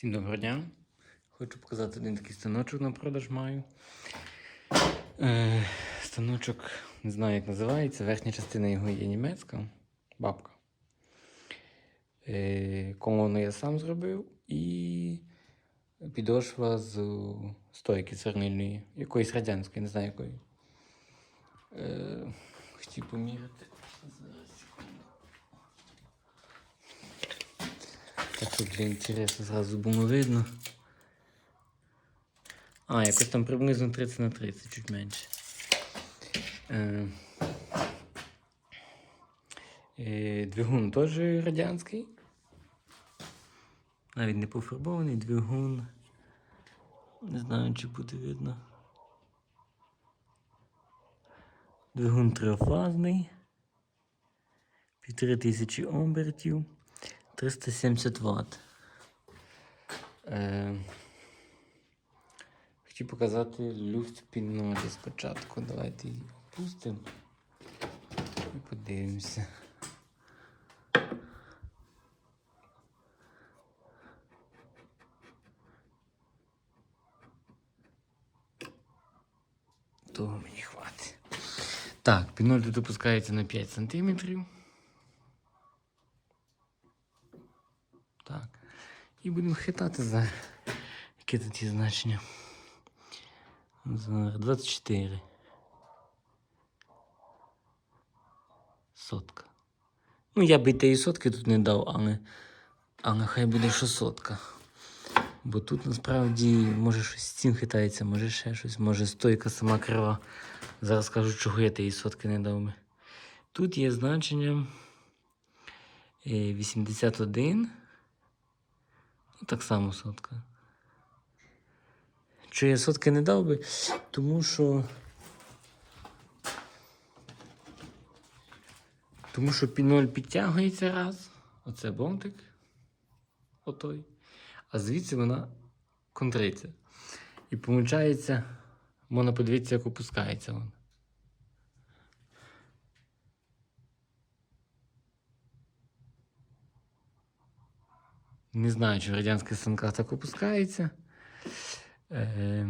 Всім доброго дня. Хочу показати один такий станочок на продаж маю. Е, станочок, не знаю, як називається. Верхня частина його є німецька. Бабка. Е, колону я сам зробив і підошва з стойки цернильної, якоїсь радянської, не знаю якої. Е, хотів поміряти. Зараз, секунду. Так що для інтересу зразу було видно. А, якось там приблизно 30 на 30, чуть менше. Е, е, двигун теж радянський. Навіть не пофарбований двигун. Не знаю, чи буде видно. Двигун трьохфазний. Півтори тисячі обертів. 370 Вт. Е, хотів показати люфт пінолі спочатку. Давайте її опустимо і подивимося. Того мені хватить. Так, піноль тут опускається на 5 сантиметрів. Так. І будемо хитати за яке тут є значення. Зараз 24. Сотка. Ну, я би тієї сотки тут не дав, але, але хай буде що сотка. Бо тут насправді може щось з цим хитається, може ще щось, може стойка сама крива. Зараз скажу, чого я тієї сотки не дав би. Тут є значення е, 81. Так само сотка. Що я сотки не дав би, тому що. Тому що піноль підтягується раз. Оце бонтик. Отой. А звідси вона контриться. І виходить, можна подивитися, як опускається вона. Не знаю, чи в радянських станках так опускається. Е,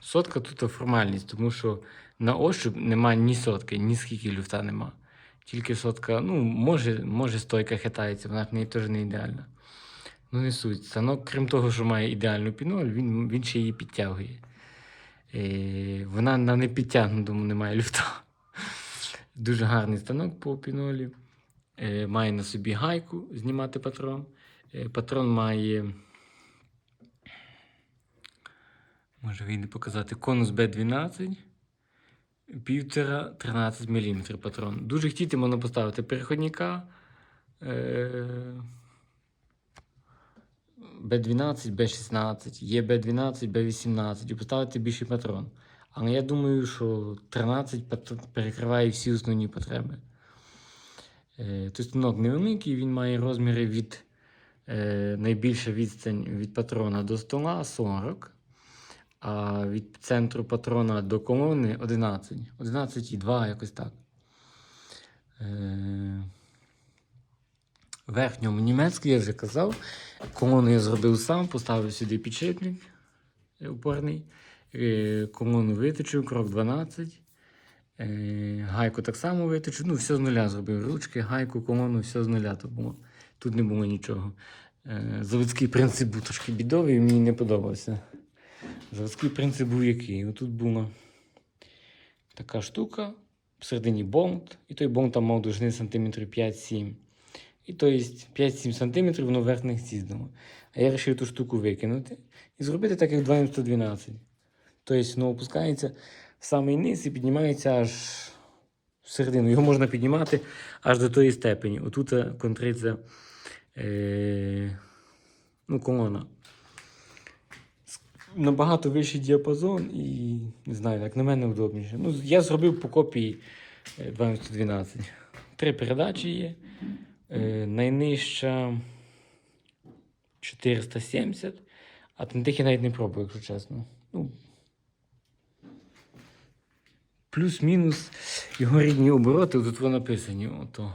Сотка тут формальність, тому що на ощуп немає ні сотки, ні скільки люфта нема. Тільки сотка, ну, може, може стойка хитається, вона в неї теж не ідеальна. Ну, не суть. Станок, крім того, що має ідеальну піноль, він, він ще її підтягує. Е, вона на непідтягнутому не має люфта. Дуже гарний станок по пінолі. Е, має на собі гайку знімати патрон. Е, патрон має. Може вийде показати конус B12. Півтора 13 мм патрон. Дуже хотіти можна поставити переходника. Е, B12, B16, є B12, B18 і поставити більший патрон. Але я думаю, що 13 перекриває всі основні потреби. Е, Той станок невеликий, він має розміри від е, найбільша відстань від патрона до стола 40, а від центру патрона до колони 11. 11,2 якось так. Е, верхньому німецький, я вже казав. Колону я зробив сам, поставив сюди підшипник упорний. Е, Колону виточив, крок 12. Е, Гайку так само виточив. Ну, все з нуля зробив. Ручки, гайку, колону, все з нуля то. Тут не було нічого. Е, Заводський принцип був трошки бідовий, мені не подобався. Заводський принцип був який? Отут була така штука, всередині бонт, і той бонт там мав довжини сантиметрів 5-7. І то є 5-7 сантиметрів воно вверх не з'їздило. А я вирішив ту штуку викинути і зробити так, як 2М112. Тобто воно опускається в самий низ і піднімається аж всередину. Його можна піднімати аж до тої степені. Отут е, контриться е, ну, колона. Набагато вищий діапазон і не знаю, як на мене удобніше. Ну, я зробив по копії е, 2М112. Три передачі є. Е, найнижча 470, а на тих я навіть не пробую, якщо чесно. Ну, плюс-мінус його рідні обороти, тут воно написані. Ото.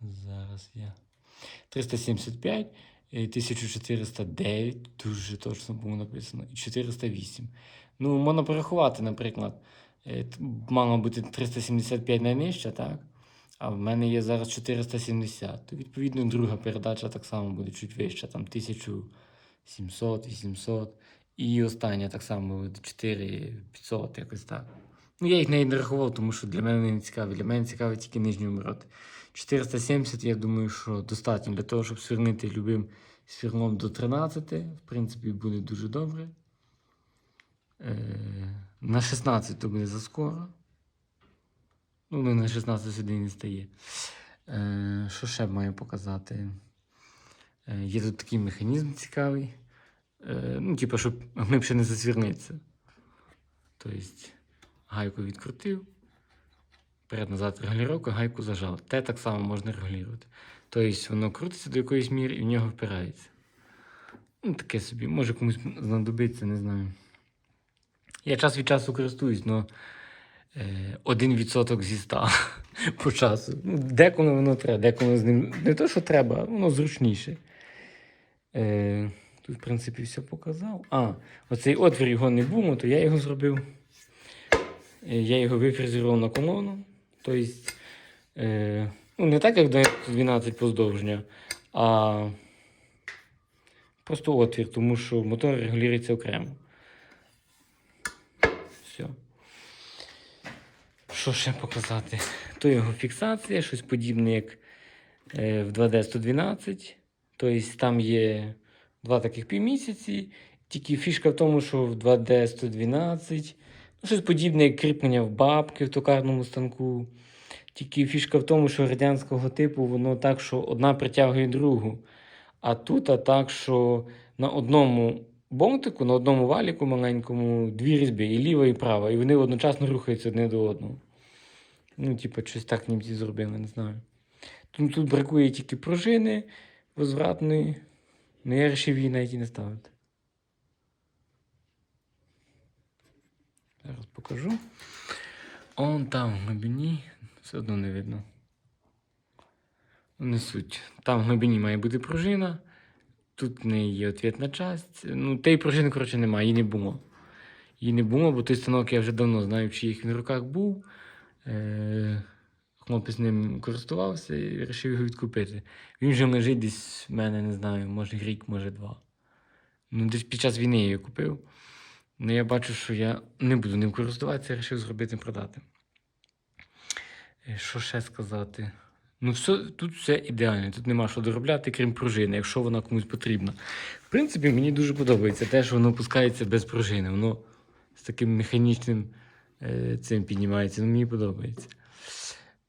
Зараз я. 375, е, 1409, дуже точно було написано, і 408. Ну, можна порахувати, наприклад, е, мало бути 375 найнижча, так? А в мене є зараз 470. То, відповідно, друга передача так само буде чуть вища, там 1700, 800. І остання так само буде 4500, якось так. Ну, я їх не рахував, тому що для мене не цікаві. Для мене цікаві тільки нижні обороти. 470, я думаю, що достатньо для того, щоб свірнити любим свірлом до 13. В принципі, буде дуже добре. Е, на 16 то буде заскоро. Ну, не на 16 сюди не стає. Е, що ще маю показати? Е, є тут такий механізм цікавий. Е, ну, типу, щоб глибше не засвірнитися. Тобто, гайку відкрутив, перед-назад регулювання, гайку зажав. Те так само можна регулювати. Тобто, воно крутиться до якоїсь міри і в нього впирається. Ну, таке собі, може комусь знадобиться, не знаю. Я час від часу користуюсь, але е, 1% зі 100 по часу. Ну, деколи воно треба, деколи з ним не то, що треба, воно зручніше. Е, тут, в принципі, все показав. А, оцей отвір його не було, то я його зробив. Е, Я його вифрезерував на колону. Тобто, е, ну, не так, як до 12 поздовжня, а просто отвір, тому що мотор регулюється окремо. Все. Що ще показати? То його фіксація, щось подібне, як е, в 2D112. Тобто там є два таких півмісяці. Тільки фішка в тому, що в 2D112 ну, щось подібне, як кріплення в бабки в токарному станку. Тільки фішка в тому, що радянського типу воно так, що одна притягує другу. А тут а так, що на одному болтику, на одному валіку маленькому дві різьби, і ліва, і права, і вони одночасно рухаються одне до одного. Ну, типу, щось так німці зробили, не знаю. Тут, тут бракує тільки пружини возвратної. Ну, я вирішив її навіть і не ставити. Зараз покажу. Он там в глибині, все одно не видно. Не суть. Там в глибині має бути пружина. Тут в неї є ответна часть. Ну, тієї пружини, коротше, немає, її не було. Її не було, бо той станок я вже давно знаю, чи їх він в руках був. Е- хлопець ним користувався і вирішив його відкупити. Він вже лежить десь в мене, не знаю, може рік, може два. Ну, десь під час війни я його купив. Ну, я бачу, що я не буду ним користуватися, вирішив зробити продати. Е, Що ще сказати? Ну, все, тут все ідеально, тут нема що доробляти, крім пружини, якщо вона комусь потрібна. В принципі, мені дуже подобається те, що воно опускається без пружини. Воно з таким механічним е, цим піднімається. Ну, мені подобається.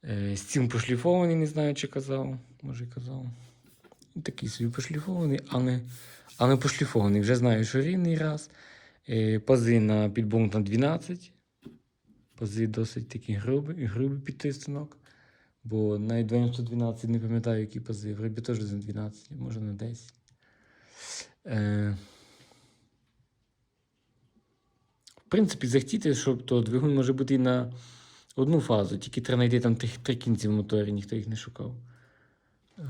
Е, стіл пошліфований, не знаю, чи казав. Може, й казав. Такий собі пошліфований, але, але пошліфований. Вже знаю, що рівний раз. Е, пази на підбунт на 12. Пази досить такі грубі, грубі під той станок. Бо навіть 212 не пам'ятаю, які пази. В рибі теж на 12, може на 10. Е, в принципі, захотіти, щоб то двигун може бути і на одну фазу, тільки треба знайти там три, три кінці в моторі, ніхто їх не шукав. Е,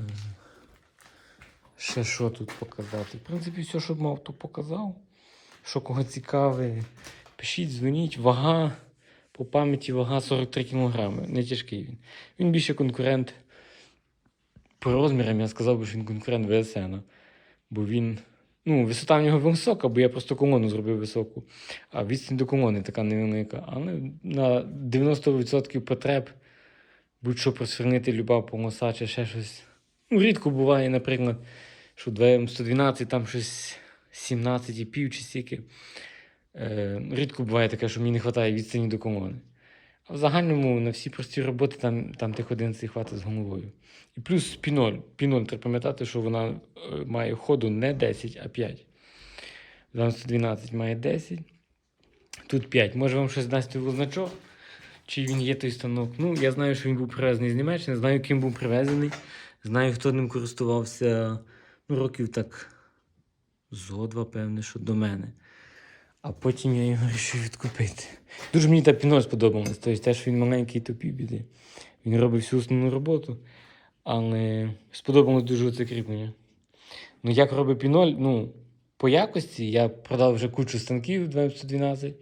Ще що тут показати? В принципі, все, що мав, то показав. Що кого цікаве, пишіть, дзвоніть. Вага по пам'яті вага 43 кг. Не тяжкий він. Він більше конкурент по розмірам, я сказав би, що він конкурент ВСН. Бо він. Ну, висота в нього висока, бо я просто колону зробив високу. А відстань до колони така невелика. Але на 90% потреб будь-що просвернити люба полоса чи ще щось. Ну, рідко буває, наприклад, що 112 там щось 17,5 чи стільки. Е, рідко буває таке, що мені не вистачає відстані до колони. А в загальному на всі прості роботи там, там тих 11 хватить з головою. І плюс піноль. Піноль треба пам'ятати, що вона е, має ходу не 10, а 5. 12 має 10. Тут 5. Може вам щось дасть значок, чи він є той станок. Ну, я знаю, що він був привезений з Німеччини, знаю, ким був привезений. Знаю, хто ним користувався ну, років так зо два, певне, що до мене. А потім я його вирішив відкупити. Дуже мені та піноль сподобалась. Тобто те, що він маленький, то півбіди. Він робить всю основну роботу. Але сподобалось дуже це кріплення. Ну, як робить піноль, ну, по якості я продав вже кучу станків 2112.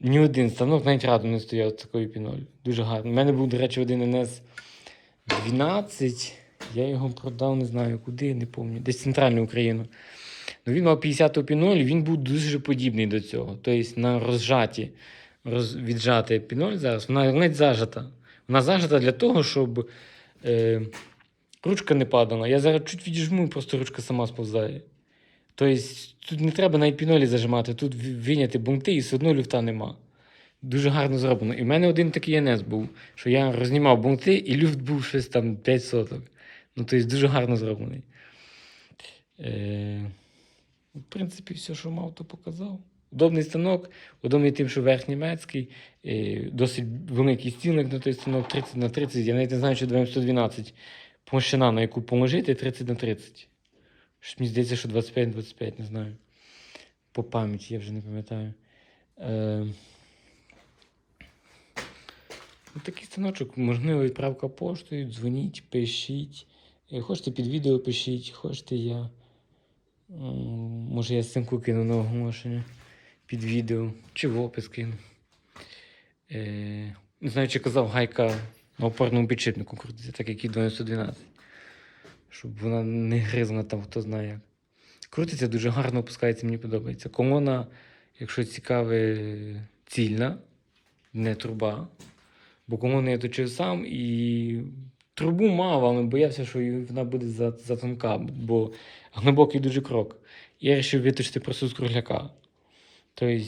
Ні один станок навіть рядом не стояв з такою піноль. Дуже гарно. У мене був, до речі, один НС 12. Я його продав, не знаю куди, не пам'ятаю. Десь центральну Україну. Ну, він мав 50 піноль, він був дуже подібний до цього. Тобто на розжаті, роз, віджати піноль зараз, вона навіть зажата. Вона зажата для того, щоб е, ручка не падала. Я зараз чуть відіжму, просто ручка сама сповзає. Тобто тут не треба навіть пінолі зажимати, тут в- вийняти бунти і все одно люфта нема. Дуже гарно зроблено. І в мене один такий НС був, що я рознімав бунти, і люфт був щось там 5 соток. Ну, тобто дуже гарно зроблений. Е, в принципі, все, що мав, то показав. Удобний станок, удобний тим, що верх німецький, е, досить великий стільник на той станок 30 на 30. Я навіть не знаю, що 112 площина, на яку положити 30 на 30. Щось мені здається, що 25 на 25, не знаю. По пам'яті я вже не пам'ятаю. Е, ну, такий станочок, можливо, відправка поштою, дзвоніть, пишіть. Е, Хочете під відео пишіть, хочете я. Може, я симку кину на оголошення під відео, чи в опис кину. Е, не знаю, чи казав гайка на опорному підшипнику крутиться, так як і 1212. Щоб вона не гризла там, хто знає як. Крутиться дуже гарно опускається, мені подобається. Колона, якщо цікаве, цільна, не труба. Бо колону я точив сам і трубу мав, але боявся, що вона буде за, затонка, бо глибокий дуже крок. Я вирішив виточити просто з кругляка. Тобто,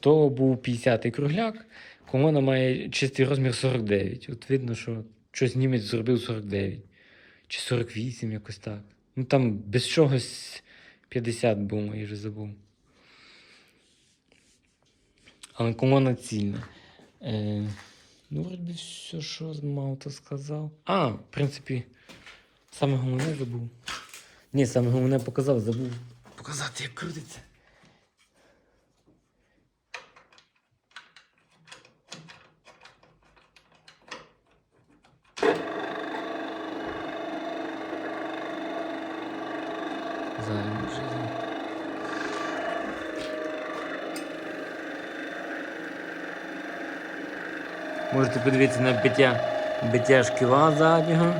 то був 50-й кругляк, колона має чистий розмір 49. От видно, що щось німець зробив 49. Чи 48, якось так. Ну там без чогось 50 було, я вже забув. Але колона цільна. Е, ну, вроді все, що мав, то сказав. А, в принципі, саме головне забув. Ні, саме головне показав, забув показати, як крутиться. Зараз може. Можете подивитися на биття, биття шкіла заднього.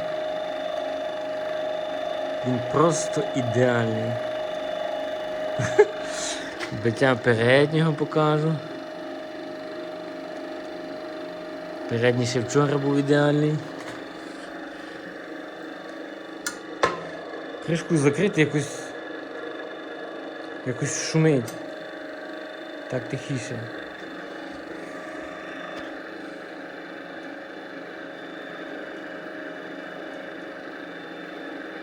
Він просто ідеальний. Биття переднього покажу. Передній ще вчора був ідеальний. Кришку закрити якось. Якось шумить. Так тихіше.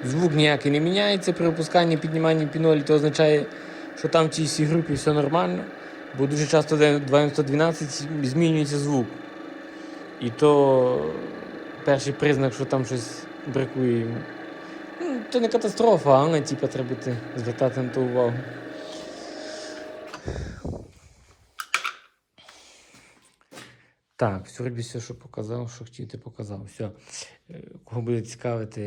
Звук ніякий не міняється при опусканні підніманні пінолі, то означає, що там в цій групі все нормально, бо дуже часто де 212 змінюється звук. І то перший признак, що там щось бракує йому. Ну, не катастрофа, але типу, треба бути, звертати на то увагу. Так, сьогодні все, що показав, що хотів, ти показав. Все. Кого буде цікавити,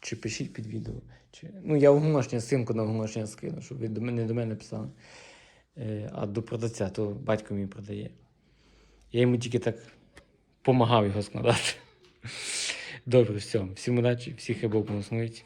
чи пишіть під відео. Чи... Ну, я оголошення, симку на оголошення скину, щоб ви не до мене писали. Е, А до продавця, то батько мій продає. Я йому тільки так допомагав його складати. Добре, все. Всім удачі, всіх я Бог благословить.